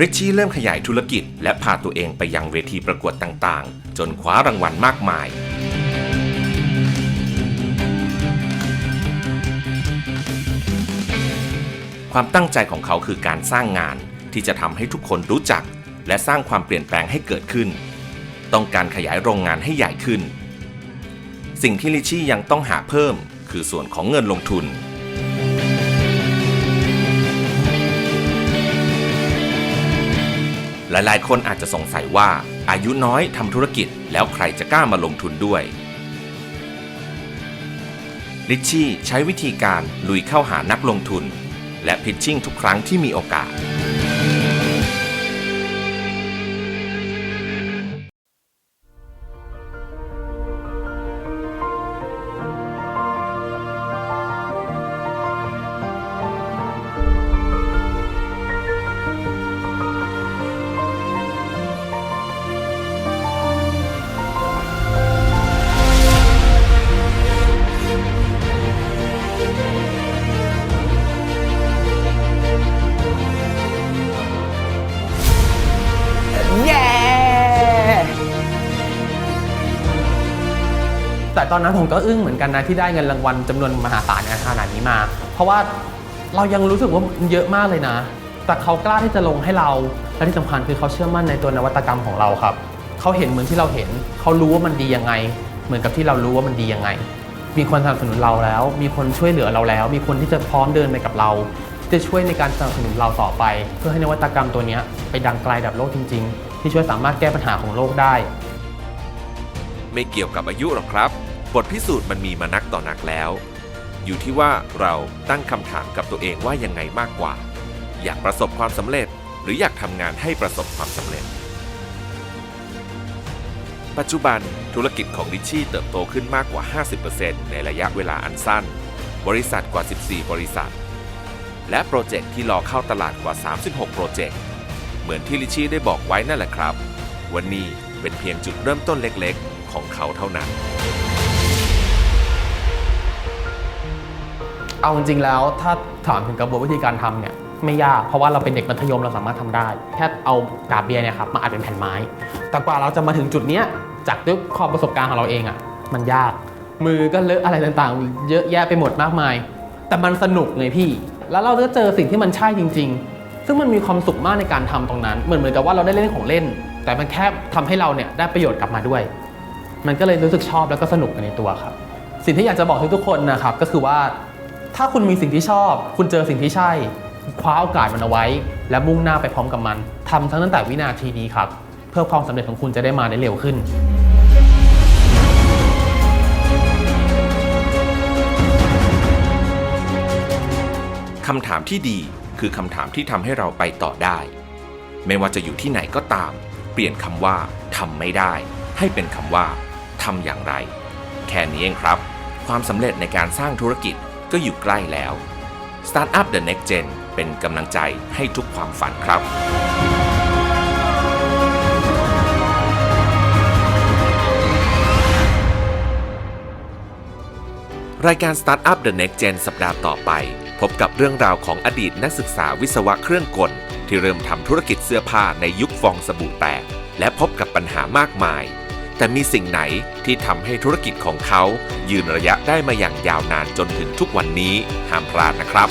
ริชชี่เริ่มขยายธุรกิจ และพาตัวเองไปยังเวทีประกวดต่างๆ จนคว้ารางวัลมากมาย ความตั้งใจของเขาคือการสร้างงานที่จะทำให้ทุกคนรู้จัก และสร้างความเปลี่ยนแปลงให้เกิดขึ้น ต้องการขยายโรงงานให้ใหญ่ขึ้น สิ่งที่ลิชชี่ยังต้องหาเพิ่ม คือส่วนของเงินลงทุน หลายๆ คนอาจจะสงสัยว่าอายุน้อยทำธุรกิจแล้วใครจะกล้ามาลงทุนด้วย ลิชชี่ใช้วิธีการลุยเข้าหานักลงทุน และพิชชิ่งทุกครั้งที่มีโอกาส แต่ตอนนั้นผมก็อึ้งเหมือนกันนะที่ได้เงินรางวัลจำนวนมหาศาลขนาดนี้มา เพราะว่าเรายังรู้สึกว่ามันเยอะมากเลยนะ แต่เขากล้าที่จะลงให้เรา และที่สำคัญคือเขาเชื่อมั่นในตัวนวัตกรรมของเราครับ เขาเห็นเหมือนที่เราเห็น เขารู้ว่ามันดียังไง เหมือนกับที่เรารู้ว่ามันดียังไง มีคนสนับสนุนเราแล้ว มีคนช่วยเหลือเราแล้ว มีคนที่จะพร้อมเดินไปกับเรา จะช่วยในการสนับสนุนเราต่อไป เพื่อให้นวัตกรรมตัวนี้ไปดังไกลระดับโลกจริง ๆ ที่ช่วยสามารถแก้ปัญหาของโลกได้ ไม่เกี่ยวกับอายุหรอกครับ บทพิสูจน์มันมีมานักต่อนักแล้ว อยู่ที่ว่าเราตั้งคำถามกับตัวเองว่ายังไงมากกว่า อยากประสบความสำเร็จ หรืออยากทำงานให้ประสบความสำเร็จ ปัจจุบันธุรกิจของลิชชี่เติบโตขึ้นมากกว่า 50%ในระยะเวลาอันสั้น บริษัทกว่า 14 บริษัท และโปรเจกต์ที่รอเข้าตลาดกว่า 36 โปรเจกต์ เหมือนที่ลิชชี่ได้บอกไว้นั่นแหละครับ วันนี้เป็นเพียงจุดเริ่มต้นเล็กๆ ของเขาเท่านั้น เอาจริงๆแล้วถ้าถามถึงกระบวนวิธีการทำเนี่ยไม่ยากเพราะว่าเราเป็นเด็กมัธยมเราสามารถทำได้ แค่เอากาบเบียร์เนี่ยครับมาอัดเป็นแผ่นไม้ แต่กว่าเราจะมาถึงจุดเนี้ยจากด้วยความประสบการณ์ของเราเองอะ่ะมันยาก มือก็เลอะอะไรต่างๆ เยอะแยะไปหมดมากมาย แต่มันสนุกไงพี่ แล้วเราก็เจอสิ่งที่มันใช่จริง ๆ ซึ่งมันมีความสุขมากในการทำตรงนั้น เหมือนเหมือนกับว่าเราได้เล่นของเล่น แต่มันแค่ทำให้เราเนี่ยได้ประโยชน์กลับมาด้วย มันก็เลยรู้สึกชอบแล้วก็สนุกกันในตัวครับ สิ่งที่อยากจะบอกทุกๆคนนะครับก็คือว่า ถ้าคุณมีสิ่งที่ชอบ คุณเจอสิ่งที่ใช่ คว้าโอกาสมันเอาไว้ และมุ่งหน้าไปพร้อมกับมันทำทั้งตั้งแต่วินาทีนี้ครับ เพื่อความสำเร็จของคุณจะได้มาได้เร็วขึ้นคำถามที่ดีคือคำถามที่ทำให้เราไปต่อได้ ไม่ว่าจะอยู่ที่ไหนก็ตาม เปลี่ยนคำว่าทำไม่ได้ ให้เป็นคำว่าทำอย่างไร แค่นี้เองครับ ความสำเร็จในการสร้างธุรกิจ ก็อยู่ใกล้แล้ว Startup The Next Gen เป็นกำลังใจให้ทุกความฝันครับรายการ Startup The Next Gen สัปดาห์ต่อไป พบกับเรื่องราวของอดีตนักศึกษาวิศวะเครื่องกล ที่เริ่มทำธุรกิจเสื้อผ้าในยุคฟองสบู่แตก และพบกับปัญหามากมาย แต่มีสิ่งไหนที่ทำให้ธุรกิจของเขา ยืนระยะได้มาอย่างยาวนานจนถึงทุกวันนี้ห้ามพลาดนะครับ